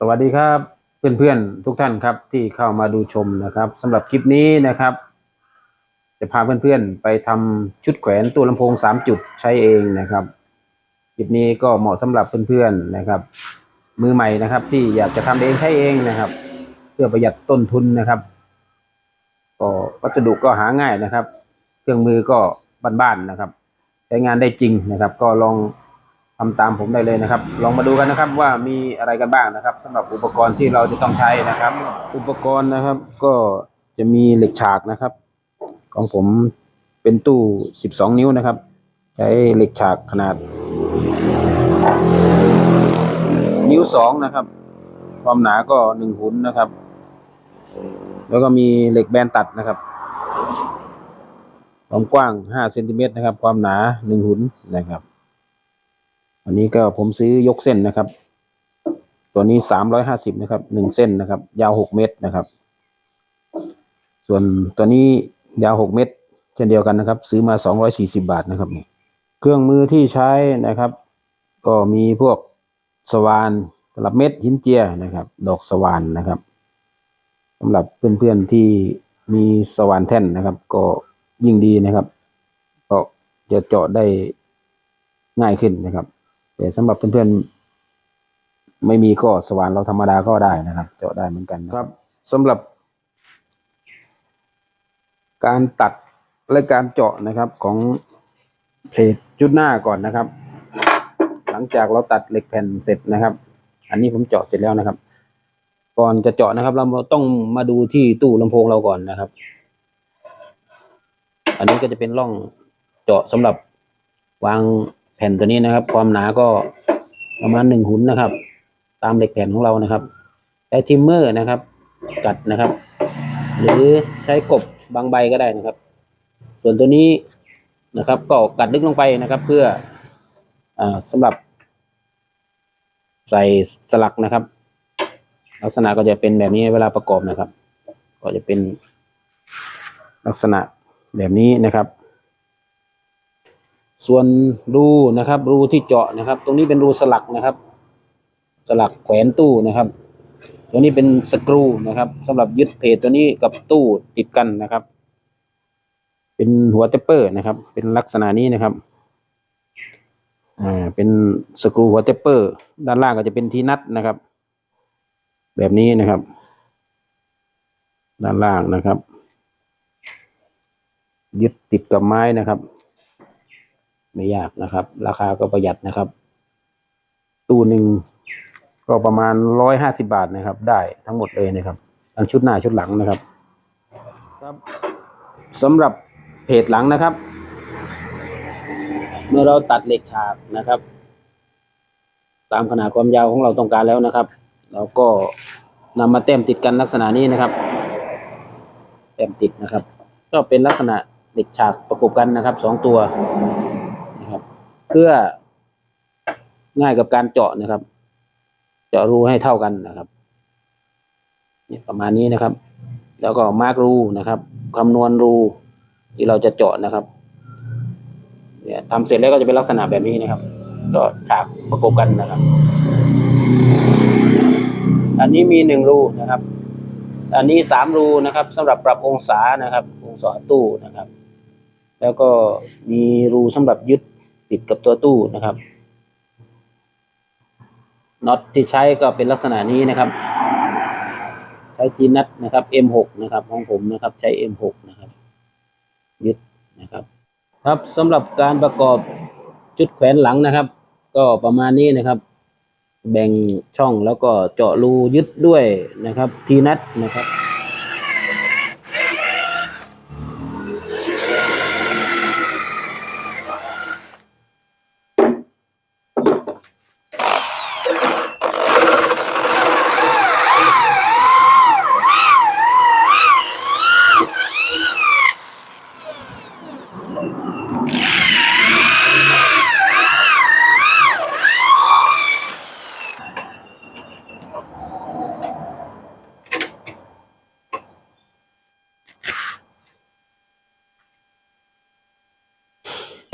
สวัสดีครับเพื่อนๆทุกท่านครับที่เข้ามาดูชมนะครับสำหรับคลิปนี้นะครับ จะพาเพื่อนๆไปทำชุดแขวนตัวลำโพงสามจุดใช้เองนะครับคลิปนี้ก็เหมาะสำหรับเพื่อนๆนะครับ มือใหม่นะครับ ที่อยากจะทำเองใช้เองนะครับ เพื่อประหยัดต้นทุนนะครับก็วัสดุก็หาง่ายนะครับ เครื่องมือก็บ้านๆนะครับ ใช้งานได้จริงนะครับ ก็ลอง ทำตามผมได้เลยนะครับ ลองมาดูกันนะครับว่ามีอะไรกันบ้างนะครับสำหรับอุปกรณ์ที่เราจะต้องใช้นะครับ อุปกรณ์นะครับ ก็จะมีเหล็กฉากนะครับ ของผมเป็นตู้ 12 นิ้วนะครับ ใช้เหล็กฉากขนาด นิ้วสองนะครับ ความหนาก็หนึ่งหุนนะครับ แล้วก็มีเหล็กแบนตัดนะครับความกว้าง5เซนติเมตรนะครับ ความหนา1หุนนะครับ อันนี้ก็ผมซื้อยกเส้นนะครับ ตัวนี้350นะครับ1เส้นนะครับ ยาว6เมตรนะครับ ส่วนตัวนี้ยาว6เมตร เช่นเดียวกันนะครับ ซื้อมา240บาทนะครับนี่เครื่องมือที่ใช้นะครับ ก็มีพวกสว่านตลับเม็ดหินเจียนะครับ ดอกสว่านนะครับสำหรับเพื่อนๆที่มีสว่านแท่นนะครับ ก็ยิ่งดีนะครับ ก็จะเจาะได้ง่ายขึ้นนะครับ แต่สำหรับเพื่อนๆ ไม่มีก็สว่านเราธรรมดาก็ได้นะครับ เจาะได้เหมือนกันครับสำหรับ การตัดและการเจาะนะครับของเพลทจุดหน้าก่อนนะครับ หลังจากเราตัดเหล็กแผ่นเสร็จนะครับ อันนี้ผมเจาะเสร็จแล้วนะครับ ก่อนจะเจาะนะครับ เราต้องมาดูที่ตู้ลำโพงเราก่อนนะครับ อันนี้ก็จะเป็นร่องเจาะสำหรับวาง แผ่นตัวนี้นะครับ ความหนาก็ประมาณหนึ่งหุนนะครับ ตามเหล็กแผ่นของเรานะครับใช้ทิมเมอร์นะครับ กัดนะครับ หรือใช้กบบางใบก็ได้นะครับ ส่วนตัวนี้นะครับก็กัดลึกลงไปนะครับ เพื่ออาสำหรับ ใส่สลักนะครับ ลักษณะก็จะเป็นแบบนี้เวลาประกอบนะครับ ก็จะเป็นลักษณะแบบนี้นะครับ ส่วนรูนะครับ รูที่เจาะนะครับ ตรงนี้เป็นรูสลักนะครับ สลักแขวนตู้นะครับตัวนี้เป็นสกรูนะครับสำหรับยึดเพจตัวนี้กับตู้ติดกันนะครับ เป็นหัวเตปเปอร์นะครับ เป็นลักษณะนี้นะครับอ่าเป็นสกรูหัวเตปเปอร์ ด้านล่างก็จะเป็นที่นัทนะครับ แบบนี้นะครับ ด้านล่างนะครับ ยึดติดกับไม้นะครับ ไม่ยากนะครับ ราคาก็ประหยัดนะครับ ตู้หนึ่งก็ประมาณร้อยห้าสิบาทนะครับ ได้ทั้งหมดเลยนะครับทั้งชุดหน้าชุดหลังนะครับครับสำหรับเพจหลังนะครับ เมื่อเราตัดเหล็กฉากนะครับ ตามขนาดความยาวของเราต้องการแล้วนะครับเราก็นำมาแต้มติดกันลักษณะนี้นะครับแต้มติดนะครับ ก็เป็นลักษณะเหล็กฉากประกบกันนะครับสองตัวนะครับเพื่อง่ายกับการเจาะนะครับ เจาะรูให้เท่ากันนะครับเนี่ยประมาณนี้นะครับ แล้วก็มาร์กรูนะครับคำนวณรูที่เราจะเจาะนะครับเนี่ยทำเสร็จแล้วก็จะเป็นลักษณะแบบนี้นะครับ ก็ฉากประกบกันนะครับ อันนี้มีหนึ่งรูนะครับ อันนี้สามรูนะครับสำหรับปรับองศานะครับ องศาตู้นะครับ แล้วก็มีรูสำหรับยึด ติดกับตัวตู้นะครับน็อตที่ใช้ก็เป็นลักษณะนี้นะครับ ใช้จีนัทนะครับ M6 นะครับของผมนะครับ ใช้ M6 นะครับ ยึดนะครับ ครับสำหรับการประกอบจุดแขวนหลังนะครับ ก็ประมาณนี้นะครับ แบ่งช่องแล้วก็เจาะรูยึดด้วยนะครับ ทีนัทนะครับ